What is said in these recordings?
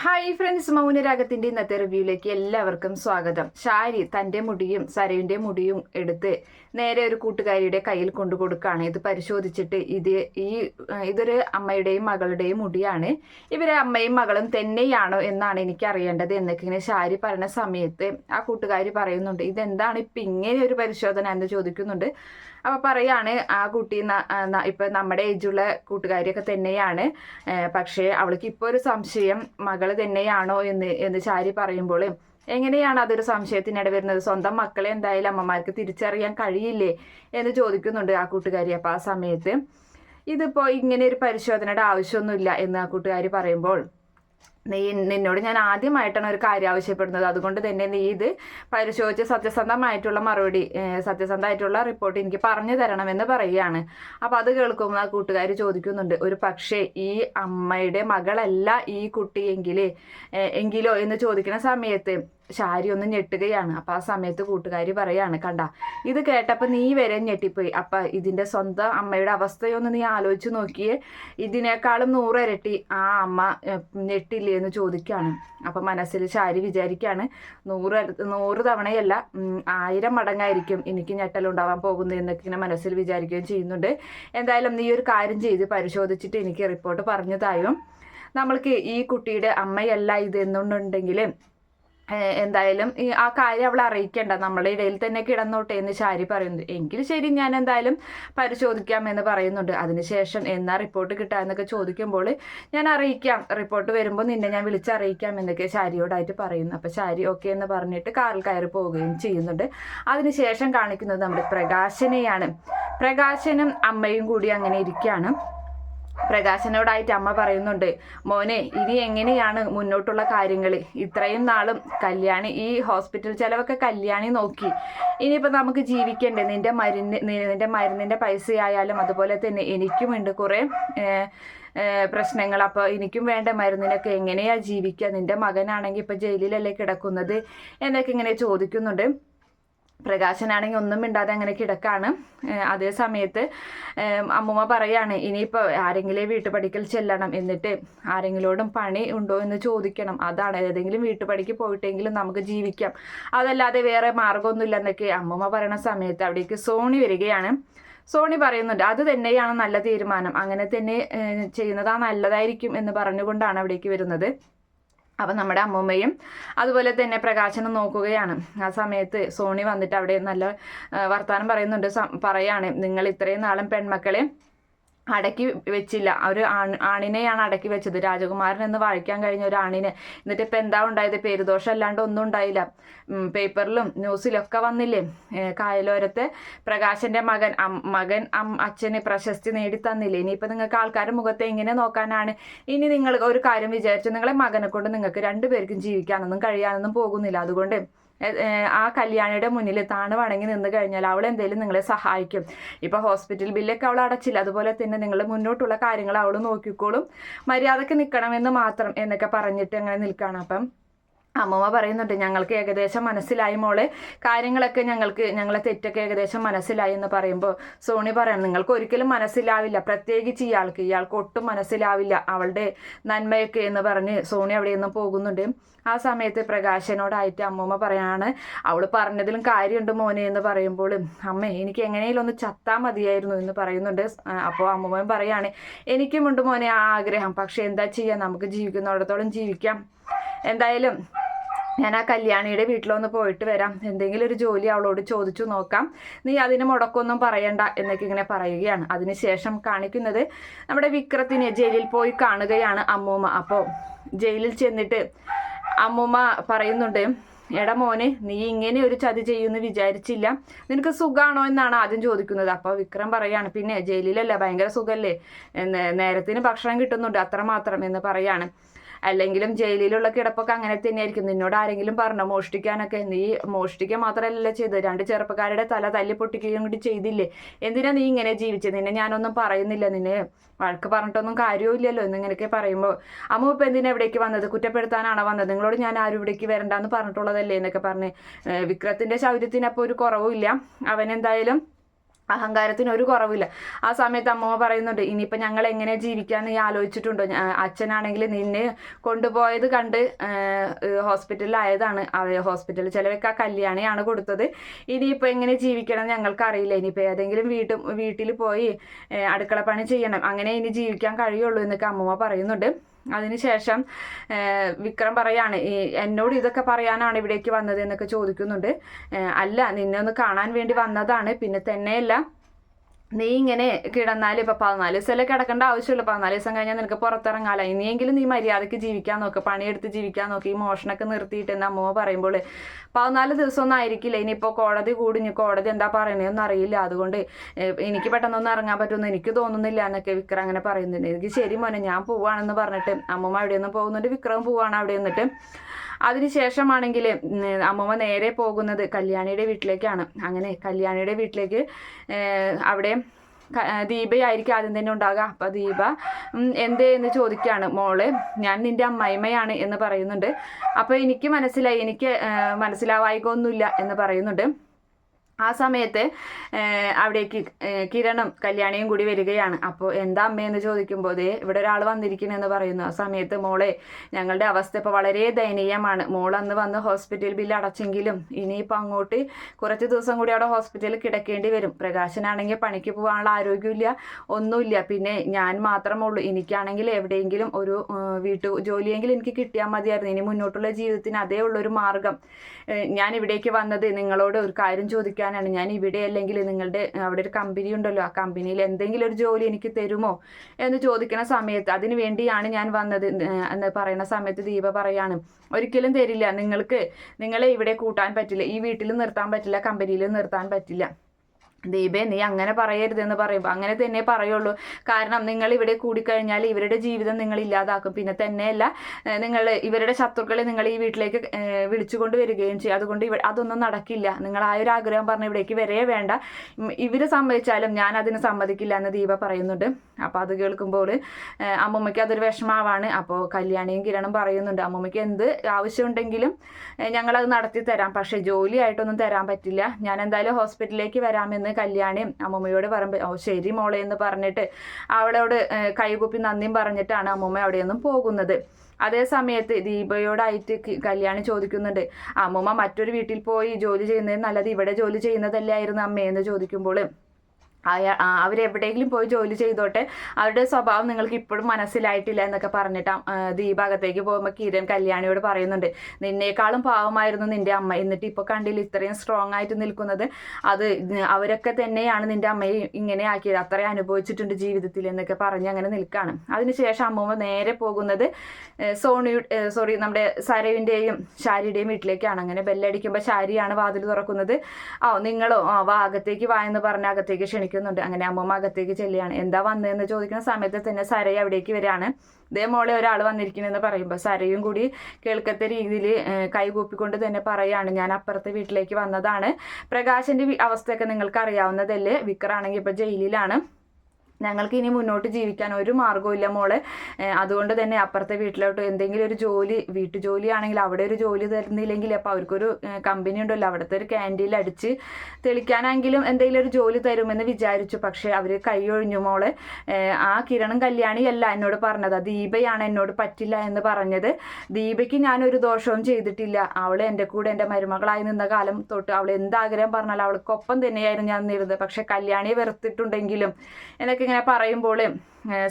Hi friends മൗനരാഗത്തിന്റെ ഇന്നത്തെ റിവ്യൂയിലേക്ക് എല്ലാവർക്കും സ്വാഗതം. ഷാരി തന്റെ മുടിയും സരയുടെ മുടിയും എടുത്ത് നേരെ ഒരു കൂട്ടുകാരിയുടെ കയ്യിൽ കൊണ്ടു കൊടുക്കുകയാണ് ഇത് പരിശോധിച്ചിട്ട് ഇത് ഈ ഇതൊരു അമ്മയുടെയും മകളുടെയും മുടിയാണ്. ഇവരെ അമ്മയും മകളും തന്നെയാണോ എന്നാണ് എനിക്ക് അറിയേണ്ടത് എന്നൊക്കെ ഇങ്ങനെ ഷാരി പറയുന്ന സമയത്ത് ആ കൂട്ടുകാരി പറയുന്നുണ്ട്. ഇതെന്താണ് ഇപ്പം ഇങ്ങനെ ഒരു പരിശോധന എന്ന് ചോദിക്കുന്നുണ്ട്. അപ്പൊ പറയാണ് ആ കുട്ടി ഇപ്പൊ നമ്മുടെ ഏജുള്ള കൂട്ടുകാരിയൊക്കെ തന്നെയാണ്. പക്ഷേ അവൾക്ക് ഇപ്പോൾ ഒരു സംശയം മകൾ തന്നെയാണോ എന്ന് എന്ന് ചാരി പറയുമ്പോൾ എങ്ങനെയാണ് അതൊരു സംശയത്തിനിട വരുന്നത്? സ്വന്തം മക്കളെ എന്തായാലും അമ്മമാർക്ക് തിരിച്ചറിയാൻ കഴിയില്ലേ എന്ന് ചോദിക്കുന്നുണ്ട് ആ കൂട്ടുകാരി. അപ്പൊ ആ സമയത്ത് ഇതിപ്പോ ഇങ്ങനെ ഒരു പരിശോധനയുടെ ആവശ്യമൊന്നുമില്ല എന്ന് ആ കൂട്ടുകാരി പറയുമ്പോൾ നീ നിന്നോട് ഞാൻ ആദ്യമായിട്ടാണ് ഒരു കാര്യം ആവശ്യപ്പെടുന്നത്. അതുകൊണ്ട് തന്നെ നീ ഇത് പരിശോധിച്ച് സത്യസന്ധമായിട്ടുള്ള മറുപടി സത്യസന്ധമായിട്ടുള്ള റിപ്പോർട്ട് എനിക്ക് പറഞ്ഞു തരണമെന്ന് പറയുകയാണ്. അപ്പോൾ അത് കേൾക്കുമ്പോൾ ആ കൂട്ടുകാർ ചോദിക്കുന്നുണ്ട് ഒരു പക്ഷേ ഈ അമ്മയുടെ മകളല്ല ഈ കുട്ടിയെങ്കിൽ എങ്കിലോ? എന്ന് ചോദിക്കുന്ന സമയത്ത് ശാരി ഒന്ന് ഞെട്ടുകയാണ്. അപ്പൊ ആ സമയത്ത് കൂട്ടുകാരി പറയാണ് കണ്ട ഇത് കേട്ടപ്പോൾ നീ വരെ ഞെട്ടിപ്പോയി. അപ്പൊ ഇതിന്റെ സ്വന്തം അമ്മയുടെ അവസ്ഥയൊന്ന് നീ ആലോചിച്ച് നോക്കിയേ. ഇതിനേക്കാളും നൂറിരട്ടി ആ അമ്മ ഞെട്ടില്ലേ എന്ന് ചോദിക്കുകയാണ് അപ്പൊ മനസ്സിൽ ശാരി വിചാരിക്കുകയാണ് നൂറ് നൂറ് തവണയല്ല ആയിരം മടങ്ങായിരിക്കും എനിക്ക് ഞെട്ടലുണ്ടാവാൻ പോകുന്നത് എന്നൊക്കെ ഇങ്ങനെ മനസ്സിൽ വിചാരിക്കുകയും ചെയ്യുന്നുണ്ട്. എന്തായാലും നീ ഒരു കാര്യം ചെയ്ത് പരിശോധിച്ചിട്ട് എനിക്ക് റിപ്പോർട്ട് പറഞ്ഞു പറഞ്ഞതായും നമ്മൾക്ക് ഈ കുട്ടിയുടെ അമ്മയല്ല ഇത് എന്നുണ്ടെങ്കിൽ എന്തായാലും ഈ ആ കാര്യം അവൾ അറിയിക്കേണ്ട. നമ്മളെ ഇടയിൽ തന്നെ കിടന്നോട്ടെ എന്ന് ശാരി പറയുന്നു. എങ്കിൽ ശരി ഞാൻ എന്തായാലും പരിശോധിക്കാം എന്ന് പറയുന്നുണ്ട്. അതിനുശേഷം എന്നാ റിപ്പോർട്ട് കിട്ടാമെന്നൊക്കെ ചോദിക്കുമ്പോൾ ഞാൻ അറിയിക്കാം. റിപ്പോർട്ട് വരുമ്പോൾ നിന്നെ ഞാൻ വിളിച്ചറിയിക്കാം എന്നൊക്കെ ശാരിയോടായിട്ട് പറയുന്നു. അപ്പം ശാരി ഓക്കെ എന്ന് പറഞ്ഞിട്ട് കാറിൽ കയറി പോവുകയും ചെയ്യുന്നുണ്ട്. അതിനുശേഷം കാണിക്കുന്നത് നമ്മുടെ പ്രകാശനെയാണ്. പ്രകാശനും അമ്മയും കൂടി അങ്ങനെ ഇരിക്കുകയാണ്. പ്രകാശനോടായിട്ട് അമ്മ പറയുന്നുണ്ട് മോനെ ഇനി എങ്ങനെയാണ് മുന്നോട്ടുള്ള കാര്യങ്ങൾ ഇത്രയും നാളും കല്യാണി ഈ ഹോസ്പിറ്റൽ ചിലവൊക്കെ കല്യാണി നോക്കി. ഇനിയിപ്പോൾ നമുക്ക് ജീവിക്കണ്ടേ? നിന്റെ മരുന്ന് നിന്റെ മരുന്നിന്റെ പൈസയായാലും അതുപോലെ തന്നെ എനിക്കുമുണ്ട് കുറേ പ്രശ്നങ്ങൾ. അപ്പോൾ എനിക്കും വേണ്ട മരുന്നിനൊക്കെ എങ്ങനെയാ ജീവിക്കുക നിന്റെ മകനാണെങ്കിൽ ഇപ്പോൾ ജയിലിലല്ലേ കിടക്കുന്നത്? എന്നൊക്കെ ഇങ്ങനെ ചോദിക്കുന്നുണ്ട്. പ്രകാശനാണെങ്കിൽ ഒന്നും മിണ്ടാതെ അങ്ങനെ കിടക്കാണ്. അതേ സമയത്ത് അമ്മൂമ്മ പറയാണ് ഇനിയിപ്പോൾ ആരെങ്കിലും വീട്ടുപടിക്കൽ ചെല്ലണം. എന്നിട്ട് ആരെങ്കിലോടും പണി ഉണ്ടോ എന്ന് ചോദിക്കണം. അതാണ് ഏതെങ്കിലും വീട്ടുപടിക്ക് പോയിട്ടെങ്കിലും നമുക്ക് ജീവിക്കാം. അതല്ലാതെ വേറെ മാർഗമൊന്നുമില്ല എന്നൊക്കെ അമ്മൂമ്മ പറയുന്ന സമയത്ത് അവിടേക്ക് സോണി വരികയാണ്. സോണി പറയുന്നുണ്ട് അത് തന്നെയാണ് നല്ല തീരുമാനം. അങ്ങനെ തന്നെ ചെയ്യുന്നതാ നല്ലതായിരിക്കും എന്ന് പറഞ്ഞുകൊണ്ടാണ് അവിടേക്ക് വരുന്നത്. അപ്പം നമ്മുടെ അമ്മൂമ്മയും അതുപോലെ തന്നെ പ്രകാശനം നോക്കുകയാണ്. ആ സമയത്ത് സോണി വന്നിട്ട് അവിടെ നല്ല വർത്തമാനം പറയുന്നുണ്ട്. പറയാണ് നിങ്ങൾ ഇത്രയും നാളും പെൺമക്കളെ അടക്കി വെച്ചില്ല. ഒരു ആണിനെയാണ് അടക്കി വെച്ചത്. രാജകുമാരൻ എന്ന് വായിക്കാൻ കഴിഞ്ഞ ഒരു ആണിനെ. എന്നിട്ട് ഇപ്പം എന്താ ഉണ്ടായത്? പേരുദോഷം അല്ലാണ്ട് ഒന്നും ഉണ്ടായില്ല. പേപ്പറിലും ന്യൂസിലൊക്കെ വന്നില്ലേ? കായലോരത്തെ പ്രകാശന്റെ മകൻ മകൻ അച്ഛന് പ്രശസ്തി നേടി തന്നില്ലേ? ഇനിയിപ്പോൾ നിങ്ങൾക്ക് ആൾക്കാരുടെ മുഖത്തെ എങ്ങനെ നോക്കാനാണ്. ഇനി നിങ്ങൾ ഒരു കാര്യം വിചാരിച്ചു. നിങ്ങളെ മകനെ കൊണ്ട് നിങ്ങൾക്ക് രണ്ടുപേർക്കും ജീവിക്കാനൊന്നും കഴിയാനൊന്നും പോകുന്നില്ല. അതുകൊണ്ട് ആ കല്യാണിയുടെ മുന്നിൽ താണ് വണങ്ങി നിന്ന് കഴിഞ്ഞാൽ അവൾ എന്തെങ്കിലും നിങ്ങളെ സഹായിക്കും. ഇപ്പോൾ ഹോസ്പിറ്റൽ ബില്ലൊക്കെ അവൾ അടച്ചില്ല. അതുപോലെ തന്നെ നിങ്ങൾ മുന്നോട്ടുള്ള കാര്യങ്ങൾ അവൾ നോക്കിക്കോളും. മര്യാദയ്ക്ക് നിൽക്കണമെന്ന് മാത്രം എന്നൊക്കെ പറഞ്ഞിട്ട് അങ്ങനെ നിൽക്കുകയാണ് അപ്പം. അമ്മമ്മ പറയുന്നുണ്ട് ഞങ്ങൾക്ക് ഏകദേശം മനസ്സിലായി മോളെ. കാര്യങ്ങളൊക്കെ ഞങ്ങൾക്ക് ഞങ്ങളെ തെറ്റൊക്കെ ഏകദേശം മനസ്സിലായി എന്ന് പറയുമ്പോൾ സോണി പറയണം നിങ്ങൾക്ക് ഒരിക്കലും മനസ്സിലാവില്ല. പ്രത്യേകിച്ച് ഇയാൾക്ക് ഇയാൾക്ക് ഒട്ടും മനസ്സിലാവില്ല. അവളുടെ നന്മയൊക്കെ എന്ന് പറഞ്ഞ് സോണി അവിടെ നിന്ന് പോകുന്നുണ്ട്. ആ സമയത്ത് പ്രകാശനോടായിട്ട് അമ്മമ്മ പറയാണ് അവൾ പറഞ്ഞതിലും കാര്യമുണ്ട് മോനെ എന്ന് പറയുമ്പോൾ അമ്മേ എനിക്ക് എങ്ങനെയും ഒന്ന് ചത്താൽ മതിയായിരുന്നു എന്ന് പറയുന്നുണ്ട്. അപ്പോൾ അമ്മമ്മയും പറയാണ് എനിക്കുമുണ്ട് മോനെ ആ ആഗ്രഹം. പക്ഷെ എന്താ ചെയ്യാം? നമുക്ക് ജീവിക്കുന്നിടത്തോളം ജീവിക്കാം. എന്തായാലും ഞാൻ ആ കല്യാണിയുടെ വീട്ടിലൊന്ന് പോയിട്ട് വരാം. എന്തെങ്കിലും ഒരു ജോലി അവളോട് ചോദിച്ചു നോക്കാം. നീ അതിന് മുടക്കൊന്നും പറയണ്ട എന്നൊക്കെ ഇങ്ങനെ പറയുകയാണ്. അതിനുശേഷം കാണിക്കുന്നത് നമ്മുടെ വിക്രത്തിനെ ജയിലിൽ പോയി കാണുകയാണ് അമ്മൂമ്മ. അപ്പോൾ ജയിലിൽ ചെന്നിട്ട് അമ്മൂമ്മ പറയുന്നുണ്ട് എടാ മോനെ നീ ഇങ്ങനെ ഒരു ചതി ചെയ്യുമെന്ന് വിചാരിച്ചില്ല. നിനക്ക് സുഖമാണോ എന്നാണ് ആദ്യം ചോദിക്കുന്നത്. അപ്പോൾ വിക്രം പറയാണ് പിന്നെ ജയിലിലല്ല ഭയങ്കര സുഖമല്ലേ നേരത്തിന് ഭക്ഷണം കിട്ടുന്നുണ്ട് അത്രമാത്രം എന്ന് പറയാണ്. അല്ലെങ്കിലും ജയിലിലുള്ള കിടപ്പൊക്കെ അങ്ങനെ തന്നെയായിരിക്കും. നിന്നോട് ആരെങ്കിലും പറഞ്ഞു മോഷ്ടിക്കാനൊക്കെ? നീ മോഷ്ടിക്കുക മാത്രമല്ല ചെയ്തത്. രണ്ട് ചെറുപ്പക്കാരുടെ തല തല്ലി പൊട്ടിക്കുകയും കൂടി ചെയ്തില്ലേ? എന്തിനാ നീ ഇങ്ങനെ ജീവിച്ചത് നിന്നെ ഞാനൊന്നും പറയുന്നില്ല. നിന്നെ വഴക്ക് പറഞ്ഞിട്ടൊന്നും കാര്യമില്ലല്ലോ എന്നിങ്ങനെയൊക്കെ പറയുമ്പോൾ അമ്മ ഇപ്പം എന്തിനാ എവിടേക്ക് വന്നത്? കുറ്റപ്പെടുത്താനാണോ വന്നത്? നിങ്ങളോട് ഞാൻ ആരും ഇവിടേക്ക് വരണ്ടെന്ന് പറഞ്ഞിട്ടുള്ളതല്ലേ എന്നൊക്കെ പറഞ്ഞ്. വിക്രത്തിന്റെ ശൗര്യത്തിനപ്പോൾ ഒരു കുറവുമില്ല. അവൻ എന്തായാലും അഹങ്കാരത്തിന് ഒരു കുറവില്ല. ആ സമയത്ത് അമ്മമ്മ പറയുന്നുണ്ട് ഇനിയിപ്പോൾ ഞങ്ങൾ എങ്ങനെ ജീവിക്കാൻ നീ ആലോചിച്ചിട്ടുണ്ടോ? അച്ഛനാണെങ്കിൽ നിന്നെ കൊണ്ടുപോയത് കണ്ട് ഹോസ്പിറ്റലിലായതാണ്. ഹോസ്പിറ്റൽ ചിലവൊക്കെ ആ കല്യാണിയാണ് കൊടുത്തത്. ഇനിയിപ്പോൾ എങ്ങനെ ജീവിക്കണം എന്ന് ഞങ്ങൾക്ക് അറിയില്ല ഇനിയിപ്പോൾ ഏതെങ്കിലും വീട്ടും വീട്ടിൽ പോയി അടുക്കള പണി ചെയ്യണം. അങ്ങനെ ഇനി ജീവിക്കാൻ കഴിയുള്ളൂ എന്നൊക്കെ അമ്മമ്മ പറയുന്നുണ്ട്. അതിനുശേഷം വിക്രം പറയാണ് എന്നോട് ഇതൊക്കെ പറയാനാണ് ഇവിടേക്ക് വന്നത് എന്നൊക്കെ ചോദിക്കുന്നുണ്ട്. അല്ല നിന്നെ ഒന്ന് കാണാൻ വേണ്ടി വന്നതാണ്. പിന്നെ തന്നെയല്ല നീ ഇങ്ങനെ കിടന്നാൽ ഇപ്പൊ പതിനാല് ദിവസമല്ലേ കിടക്കേണ്ട ആവശ്യമില്ല പതിനാല് ദിവസം കഴിഞ്ഞാൽ നിനക്ക് പുറത്തിറങ്ങാല? ഇനിയെങ്കിലും നീ മര്യാദയ്ക്ക് ജീവിക്കാൻ നോക്ക് പണിയെടുത്ത് ജീവിക്കാൻ നോക്ക്. ഈ മോഷണൊക്കെ നിർത്തിയിട്ട് എന്ന് അമ്മ പറയുമ്പോൾ പതിനാല് ദിവസമൊന്നും ആയിരിക്കില്ല. ഇനിയിപ്പോൾ കോടതി കൂടി. ഇനി കോടതി എന്താ പറയണതെന്ന് അറിയില്ല. അതുകൊണ്ട് എനിക്ക് പെട്ടെന്നൊന്നും ഇറങ്ങാൻ പറ്റുമെന്ന് എനിക്ക് തോന്നുന്നില്ല എന്നൊക്കെ വിക്രം അങ്ങനെ പറയുന്നുണ്ട്. എനിക്ക് ശരി മോനെ ഞാൻ പോവാണെന്ന് പറഞ്ഞിട്ട് അമ്മമ്മ നിന്ന് പോകുന്നുണ്ട്. വിക്രം പോവാണ് അവിടെ നിന്നിട്ട്. അതിനുശേഷമാണെങ്കിൽ അമ്മമ്മ നേരെ പോകുന്നത് കല്യാണിയുടെ വീട്ടിലേക്കാണ്. അങ്ങനെ കല്യാണിയുടെ വീട്ടിലേക്ക് അവിടെ ദീപയായിരിക്കും ആദ്യം തന്നെ ഉണ്ടാകുക അപ്പം ദീപ എന്തേ എന്ന് ചോദിക്കുകയാണ്. മോൾ ഞാൻ നിന്റെ അമ്മായിമ്മയാണ് എന്ന് പറയുന്നുണ്ട്. അപ്പോൾ എനിക്ക് മനസ്സിലായി എനിക്ക് മനസ്സിലാവായിക്കൊന്നുമില്ല എന്ന് പറയുന്നുണ്ട്. ആ സമയത്ത് അവിടേക്ക് കിരണം കല്യാണിയും കൂടി വരികയാണ്. അപ്പോൾ എന്താ അമ്മയെന്ന് ചോദിക്കുമ്പോൾ ഇവിടെ ഒരാൾ വന്നിരിക്കണെന്ന് പറയുന്നു. ആ സമയത്ത് മോളെ ഞങ്ങളുടെ അവസ്ഥ ഇപ്പോൾ വളരെ ദയനീയമാണ്. മോൾ അന്ന് വന്ന് ഹോസ്പിറ്റൽ ബില്ല് അടച്ചെങ്കിലും ഇനിയിപ്പോൾ അങ്ങോട്ട് കുറച്ച് ദിവസം കൂടി അവിടെ ഹോസ്പിറ്റലിൽ കിടക്കേണ്ടി വരും. പ്രകാശനാണെങ്കിൽ പണിക്ക് പോകാനുള്ള ആരോഗ്യമില്ല ഒന്നുമില്ല. പിന്നെ ഞാൻ മാത്രമേ ഉള്ളൂ. എനിക്കാണെങ്കിൽ എവിടെയെങ്കിലും ഒരു വീട്ടു ജോലിയെങ്കിലും എനിക്ക് കിട്ടിയാൽ മതിയായിരുന്നു. ഇനി മുന്നോട്ടുള്ള ജീവിതത്തിന് അതേ ഉള്ളൊരു മാർഗം. ഞാൻ ഇവിടേക്ക് വന്നത് നിങ്ങളോട് ഒരു കാര്യം ചോദിക്കാനാണ് ഞാൻ ഇവിടെ അല്ലെങ്കിൽ നിങ്ങളുടെ അവിടെ ഒരു കമ്പനി ഉണ്ടല്ലോ. ആ കമ്പനിയിൽ എന്തെങ്കിലും ഒരു ജോലി എനിക്ക് തരുമോ എന്ന് ചോദിക്കുന്ന സമയത്ത് അതിന് വേണ്ടിയാണ് ഞാൻ വന്നത്. എന്ന് പറയുന്ന സമയത്ത് ദീപ പറയാണ് ഒരിക്കലും തരില്ല. നിങ്ങൾക്ക് നിങ്ങളെ ഇവിടെ കൂട്ടാൻ പറ്റില്ല. ഈ വീട്ടിൽ നിർത്താൻ പറ്റില്ല. കമ്പനിയിൽ നിർത്താൻ പറ്റില്ല. ദീപേ നീ അങ്ങനെ പറയരുതെന്ന് പറയുമ്പോൾ അങ്ങനെ തന്നെ പറയുള്ളൂ. കാരണം നിങ്ങൾ ഇവിടെ കൂടിക്കഴിഞ്ഞാൽ ഇവരുടെ ജീവിതം നിങ്ങൾ ഇല്ലാതാക്കും. പിന്നെ തന്നെയല്ല നിങ്ങൾ ഇവരുടെ ശത്രുക്കളെ നിങ്ങൾ ഈ വീട്ടിലേക്ക് വിളിച്ചു വിളിച്ചുകൊണ്ട് വരികയും ചെയ്യും. അതുകൊണ്ട് ഇവ അതൊന്നും നടക്കില്ല. നിങ്ങൾ ആ ഒരു ആഗ്രഹം പറഞ്ഞ് ഇവിടേക്ക് വരേ വേണ്ട. ഇവർ സമ്മതിച്ചാലും ഞാൻ അതിന് സമ്മതിക്കില്ല എന്ന് ദീപ പറയുന്നുണ്ട്. അപ്പോൾ അത് കേൾക്കുമ്പോൾ അമ്മമ്മയ്ക്ക് അതൊരു വിഷമാവാണ്. അപ്പോൾ കല്യാണിയും കിരണും പറയുന്നുണ്ട് അമ്മമ്മയ്ക്ക് എന്ത് ആവശ്യമുണ്ടെങ്കിലും ഞങ്ങളത് നടത്തി തരാം. പക്ഷേ ജോലിയായിട്ടൊന്നും തരാൻ പറ്റില്ല. ഞാൻ എന്തായാലും ഹോസ്പിറ്റലിലേക്ക് വരാമെന്ന് കല്യാണിയും അമ്മമ്മയോട് പറയുമ്പോൾ ഓ ശരി മോളെ എന്ന് പറഞ്ഞിട്ട് അവളോട് കൈകുപ്പി നന്ദിയും പറഞ്ഞിട്ടാണ് അമ്മമ്മ അവിടെ നിന്നും പോകുന്നത്. അതേ സമയത്ത് ദീപയോടായിട്ട് കല്യാണി ചോദിക്കുന്നുണ്ട് അമ്മമ്മ മറ്റൊരു വീട്ടിൽ പോയി ജോലി ചെയ്യുന്നതിന് നല്ലത് ഇവിടെ ജോലി ചെയ്യുന്നതല്ലായിരുന്നു അമ്മയെന്ന് ചോദിക്കുമ്പോൾ അവരെവിടെയെങ്കിലും പോയി ജോലി ചെയ്തോട്ടെ അവരുടെ സ്വഭാവം നിങ്ങൾക്ക് ഇപ്പോഴും മനസ്സിലായിട്ടില്ല എന്നൊക്കെ പറഞ്ഞിട്ട് ദീപാകത്തേക്ക് പോകുമ്പോൾ കിരൺ കല്യാണിയോട് പറയുന്നുണ്ട് നിന്നേക്കാളും പാവമായിരുന്നു നിന്റെ അമ്മ. എന്നിട്ട് ഇപ്പോൾ കണ്ടില്ല ഇത്രയും സ്ട്രോങ് ആയിട്ട് നിൽക്കുന്നത്? അത് അവരൊക്കെ തന്നെയാണ് നിന്റെ അമ്മയെ ഇങ്ങനെ ആക്കിയത്. അത്രയും അനുഭവിച്ചിട്ടുണ്ട് ജീവിതത്തിൽ എന്നൊക്കെ പറഞ്ഞ് അങ്ങനെ നിൽക്കുകയാണ് അതിനുശേഷം അമ്മൂമ്മ നേരെ പോകുന്നത് സോണിയു സോണി സോറി നമ്മുടെ സരവിന്റെയും ശാരിയുടെയും വീട്ടിലേക്കാണ്. അങ്ങനെ ബെല്ലടിക്കുമ്പോൾ ശാരിയാണ് വാതിൽ തുറക്കുന്നത്. ആ നിങ്ങളോ? ആ വാ അകത്തേക്ക് വാ എന്ന് പറഞ്ഞ് അകത്തേക്ക് ക്ഷണിക്കുന്നുണ്ട് അങ്ങനെ അമ്മമ്മ അകത്തേക്ക് ചെല്ലുകയാണ്. എന്താ വന്നതെന്ന് ചോദിക്കുന്ന സമയത്ത് തന്നെ സരയ അവിടേക്ക് വരികയാണ്. ഇതേ മോളെ ഒരാൾ വന്നിരിക്കുന്നതെന്ന് പറയുമ്പോൾ സരയും കൂടി കേൾക്കത്ത രീതിയിൽ കൈകൂപ്പിക്കൊണ്ട് തന്നെ പറയുകയാണ് ഞാൻ അപ്പുറത്തെ വീട്ടിലേക്ക് വന്നതാണ്. പ്രകാശിന്റെ അവസ്ഥയൊക്കെ നിങ്ങൾക്ക് അറിയാവുന്നതല്ലേ വിക്രാണെങ്കിൽ ഇപ്പോൾ ജയിലിലാണ്. ഞങ്ങൾക്ക് ഇനി മുന്നോട്ട് ജീവിക്കാൻ ഒരു മാർഗവും ഇല്ല മോളെ അതുകൊണ്ട് തന്നെ അപ്പുറത്തെ വീട്ടിലോട്ട് എന്തെങ്കിലും ഒരു ജോലി വീട്ടു ജോലിയാണെങ്കിൽ അവിടെ ഒരു ജോലി തരുന്നില്ലെങ്കിൽ അപ്പോൾ അവർക്കൊരു കമ്പനി ഉണ്ടല്ലോ. അവിടുത്തെ ഒരു ക്യാന്റീനിൽ അടിച്ച് തെളിക്കാനെങ്കിലും എന്തെങ്കിലും ഒരു ജോലി തരുമെന്ന് വിചാരിച്ചു. പക്ഷേ അവർ കൈയൊഴിഞ്ഞു മോളെ. ആ കിരണും കല്യാണിയല്ല എന്നോട് പറഞ്ഞത്. ആ ദീപയാണ് എന്നോട് പറ്റില്ല എന്ന് പറഞ്ഞത്. ദീപയ്ക്ക് ഞാനൊരു ദോഷവും ചെയ്തിട്ടില്ല. അവൾ എന്റെ കൂടെ എന്റെ മരുമകളായി നിന്ന കാലം തൊട്ട് അവൾ എന്താഗ്രഹം പറഞ്ഞാലും അവൾക്കൊപ്പം തന്നെയായിരുന്നു ഞാൻ നിന്നിരുന്നത് പക്ഷെ കല്യാണിയെ വെറുത്തിട്ടുണ്ടെങ്കിലും എന്നൊക്കെ ഇങ്ങനെ പറയുമ്പോൾ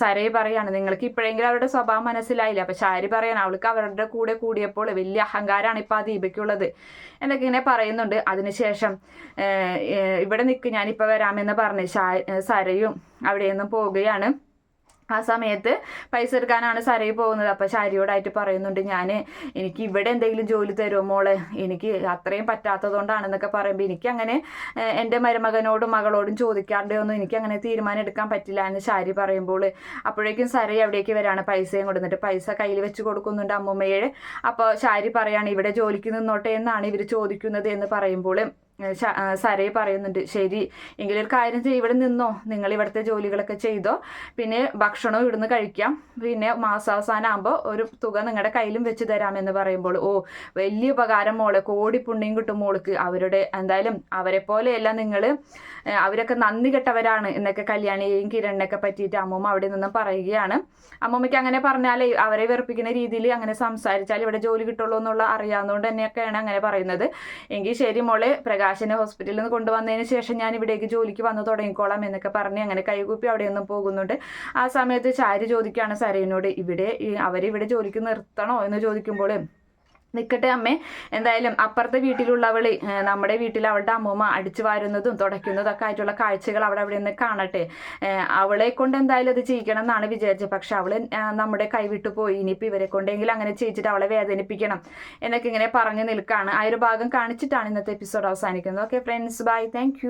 സരയ് പറയാണ് നിങ്ങൾക്ക് ഇപ്പോഴെങ്കിലും അവരുടെ സ്വഭാവം മനസ്സിലായില്ല. അപ്പൊ ശാരി പറയാണ് അവൾക്ക് അവരുടെ കൂടെ കൂടിയപ്പോൾ വലിയ അഹങ്കാരമാണ് ഇപ്പൊ ആ ദീപയ്ക്കുള്ളത് എന്നൊക്കെ ഇങ്ങനെ പറയുന്നുണ്ട്. അതിനുശേഷം ഇവിടെ നിൽക്ക് ഞാനിപ്പോൾ വരാമെന്ന് പറഞ്ഞ് ശാ സരയും അവിടെ നിന്നും പോവുകയാണ്. ആ സമയത്ത് പൈസ എടുക്കാനാണ് സരയി പോകുന്നത്. അപ്പോൾ ശാരിയോടായിട്ട് പറയുന്നുണ്ട് ഞാൻ എനിക്ക് ഇവിടെ എന്തെങ്കിലും ജോലി തരുമോ മോൾ? എനിക്ക് അത്രയും പറ്റാത്തതുകൊണ്ടാണെന്നൊക്കെ പറയുമ്പോൾ എനിക്ക് അങ്ങനെ എന്റെ മരുമകനോടും മകളോടും ചോദിക്കാണ്ട് ഒന്നും എനിക്ക് അങ്ങനെ തീരുമാനം എടുക്കാൻ പറ്റില്ല എന്ന് ശാരി പറയുമ്പോൾ അപ്പോഴേക്കും സരയ് അവിടേക്ക് വരാണ് പൈസയും കൊടുത്തിട്ട് പൈസ കയ്യിൽ വെച്ച് കൊടുക്കുന്നുണ്ട് അമ്മൂമ്മയെ അപ്പോൾ ശാരി പറയാണ് ഇവിടെ ജോലിക്ക് നിന്നോട്ടെ എന്നാണ് ഇവർ ചോദിക്കുന്നത് എന്ന് പറയുമ്പോൾ സരയെ പറയുന്നുണ്ട് ശരി എങ്കിലൊരു കാര്യം ചെയ്യും ഇവിടെ നിന്നോ നിങ്ങൾ ഇവിടുത്തെ ജോലികളൊക്കെ ചെയ്തോ പിന്നെ ഭക്ഷണവും ഇവിടുന്ന് കഴിക്കാം പിന്നെ മാസാവസാനം ആകുമ്പോൾ ഒരു തുക നിങ്ങളുടെ കയ്യിലും വെച്ച് തരാമെന്ന് പറയുമ്പോൾ ഓ വലിയ ഉപകാരം മോളെ കോടി പുണ്യം കിട്ടും മോൾക്ക് അവരുടെ എന്തായാലും അവരെ പോലെയല്ല നിങ്ങൾ അവരൊക്കെ നന്ദി കെട്ടവരാണ് എന്നൊക്കെ കല്യാണിയെയും കിരണിനെയൊക്കെ പറ്റിയിട്ട് അമ്മൂമ്മ അവിടെ നിന്നും പറയുകയാണ്. അമ്മൂമ്മയ്ക്ക് അങ്ങനെ പറഞ്ഞാലേ അവരെ വെറുപ്പിക്കുന്ന രീതിയിൽ അങ്ങനെ സംസാരിച്ചാൽ ഇവിടെ ജോലി കിട്ടുള്ളൂ എന്നുള്ള അറിയാവുന്നതുകൊണ്ട് തന്നെയൊക്കെയാണ് അങ്ങനെ പറയുന്നത്. എങ്കിൽ ശരി മോളെ പ്രകാശനെ ഹോസ്പിറ്റലിൽ നിന്ന് കൊണ്ടുവന്നതിന് ശേഷം ഞാൻ ഇവിടേക്ക് ജോലിക്ക് വന്നു തുടങ്ങിക്കോളാം എന്നൊക്കെ പറഞ്ഞ് അങ്ങനെ കൈകൂപ്പി അവിടെ നിന്നും പോകുന്നുണ്ട്. ആ സമയത്ത് ചാരി ചോദിക്കുകയാണ് സരയനോട് ഇവിടെ അവരിവിടെ ജോലിക്ക് നിർത്തണോ? എന്ന് ചോദിക്കുമ്പോൾ നിൽക്കട്ടെ അമ്മേ. എന്തായാലും അപ്പുറത്തെ വീട്ടിലുള്ളവൾ നമ്മുടെ വീട്ടിൽ അവളുടെ അമ്മൂമ്മ അടിച്ചു വാരുന്നതും തുടയ്ക്കുന്നതും ഒക്കെ ആയിട്ടുള്ള കാഴ്ചകൾ അവിടെ അവിടെ നിന്ന് കാണട്ടെ. അവളെ കൊണ്ട് എന്തായാലും അത് ചെയ്യിക്കണം എന്നാണ് വിചാരിച്ചത്. പക്ഷെ അവൾ നമ്മുടെ കൈവിട്ടു പോയി. ഇനിയിപ്പോൾ ഇവരെ കൊണ്ടെങ്കിലും അങ്ങനെ ചെയ്യിച്ചിട്ട് അവളെ വേദനിപ്പിക്കണം എന്നൊക്കെ ഇങ്ങനെ പറഞ്ഞു നിൽക്കുകയാണ് ആ ഒരു ഭാഗം കാണിച്ചിട്ടാണ് ഇന്നത്തെ എപ്പിസോഡ് അവസാനിക്കുന്നത്. Okay friends bye thank